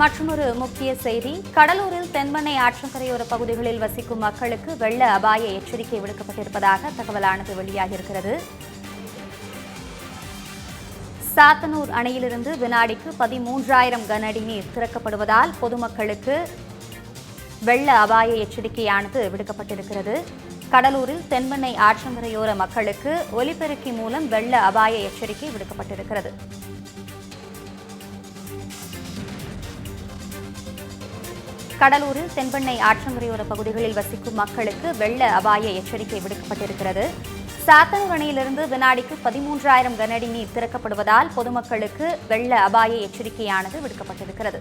மற்றொரு முக்கிய செய்தி. கடலூரில் தென்மண்ணை ஆற்றங்கரையோர பகுதிகளில் வசிக்கும் மக்களுக்கு வெள்ள அபாய எச்சரிக்கை விடுக்கப்பட்டிருப்பதாக தகவலானது வெளியாகியிருக்கிறது. சாத்தனூர் அணையிலிருந்து வினாடிக்கு பதிமூன்றாயிரம் கன அடி நீர் திறக்கப்படுவதால் பொதுமக்களுக்கு வெள்ள அபாய எச்சரிக்கையானது விடுக்கப்பட்டிருக்கிறது. கடலூரில் தென்மண்ணை ஆற்றங்கரையோர மக்களுக்கு ஒலிபெருக்கி மூலம் வெள்ள அபாய எச்சரிக்கை விடுக்கப்பட்டிருக்கிறது. கடலூரில் தென்பெண்ணை ஆற்றங்கரையோர பகுதிகளில் வசிக்கும் மக்களுக்கு வெள்ள அபாய எச்சரிக்கை விடுக்கப்பட்டிருக்கிறது. சாத்தனூர் அணையிலிருந்து வினாடிக்கு பதிமூன்றாயிரம் கன அடி நீர் திறக்கப்படுவதால் பொதுமக்களுக்கு வெள்ள அபாய எச்சரிக்கையானது விடுக்கப்பட்டிருக்கிறது.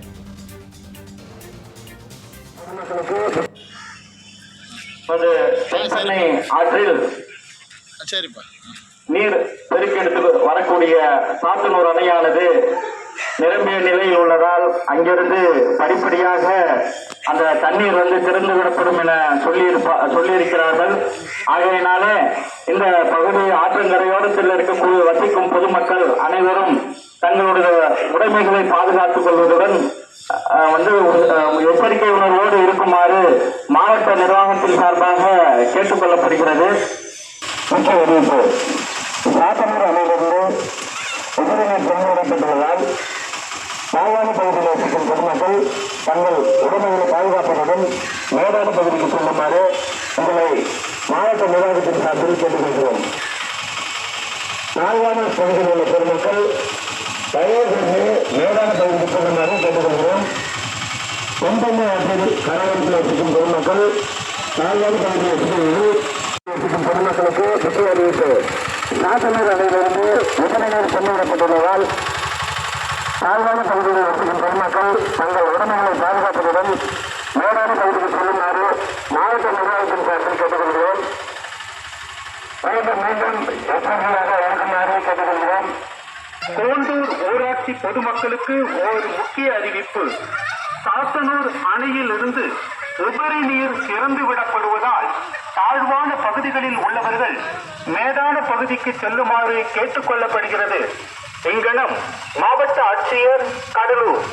ஆற்றில் நீர் பெருக்கெடுத்து வரக்கூடிய சாத்தனூர் அணையானது நிரம்பிய நிலையில் உள்ளதால் அங்கிருந்து படிப்படியாக அந்த தண்ணீர் வந்து திறந்து விடப்படும் என சொல்லியிருப்பா சொல்லியிருக்கிறார்கள். ஆகையினாலே இந்த பகுதி ஆற்றங்கரையோரத்தில் இருக்கக்கூடிய வசிக்கும் பொதுமக்கள் அனைவரும் தங்களுடைய உடைமைகளை பாதுகாத்துக் கொள்வதுடன் வந்து எச்சரிக்கை உணர்வோடு இருக்குமாறு மாவட்ட நிர்வாகத்தின் சார்பாக கேட்டுக்கொள்ளப்படுகிறது முக்கிய அறிவிப்பு. சாத்தனூர் அணையிலிருந்து உபரிநீர் திறந்துவிடப்பட்டுள்ளதால் தாழ்வான பகுதியில் வசிக்கும் பொதுமக்கள் தங்கள் உடமைகளை பாதுகாப்பதுடன் மேடான பகுதிக்கு செல்லுமாறு உங்களை மாவட்ட நிர்வாகத்தின் சார்பில் கேட்டுக்கொள்கிறோம். தாழ்வான பகுதியில் உள்ள பொதுமக்கள் தயவுசெய்து மேடான பகுதிக்கு செல்லுமாறு கேட்டுக்கொள்கிறோம். தென்பண்ணை ஆற்றில் கரகத்தில் வசிக்கும் பொதுமக்கள் தாழ்வான பகுதியில் வசிக்கும் வசிக்கும் பொதுமக்களுக்கு முக்கிய அறிவிப்பு. நாட்டநீர் அணையிலிருந்து உடனடியாக கொண்டுவிடப்பட்டுள்ளதால் தாழ்வான பகுதியில் வசிக்கும் பொதுமக்கள் தங்கள் உடைமைகளை பாதுகாப்பதுடன் மேடான பகுதிக்கு செல்லுமாறு மாவட்ட நிர்வாகத்தின் சார்பில் கேட்டுக்கொள்கிறோம். மீண்டும் மீண்டும் எச்சரிக்கையாக வழங்குமாறு கேட்டுக்கொள்கிறோம். கோண்டூர் ஊராட்சி பொதுமக்களுக்கு ஒரு முக்கிய அறிவிப்பு. சாத்தனூர் அணையில் இருந்து உபரி நீர் திறந்து விடப்படுவதால் தாழ்வான பகுதிகளில் உள்ளவர்கள் மேடான பகுதிக்கு செல்லுமாறு கேட்டுக்கொள்ளப்படுகிறது. இங்கனம் மாவட்ட ஆட்சியர் கடலூர்.